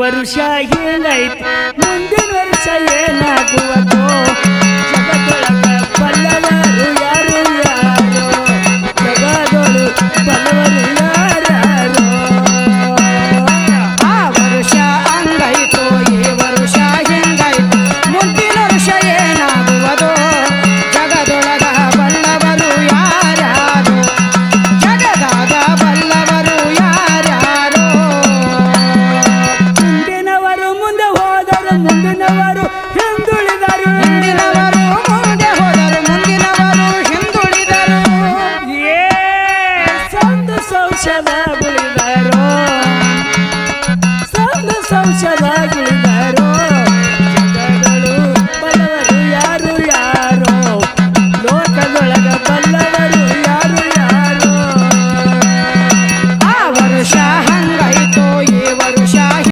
ವರುಷ ಏನಾಯ್ತು? ಹೋದರು ಮುಂದಿನವರು ಹಿಂದುಳಿದರು. ಹಿಂದಿನವರು ಮುಂದಿನವರು ಏ ಯಾರು ಲೋಕದೊಳಗ ಬಲ್ಲ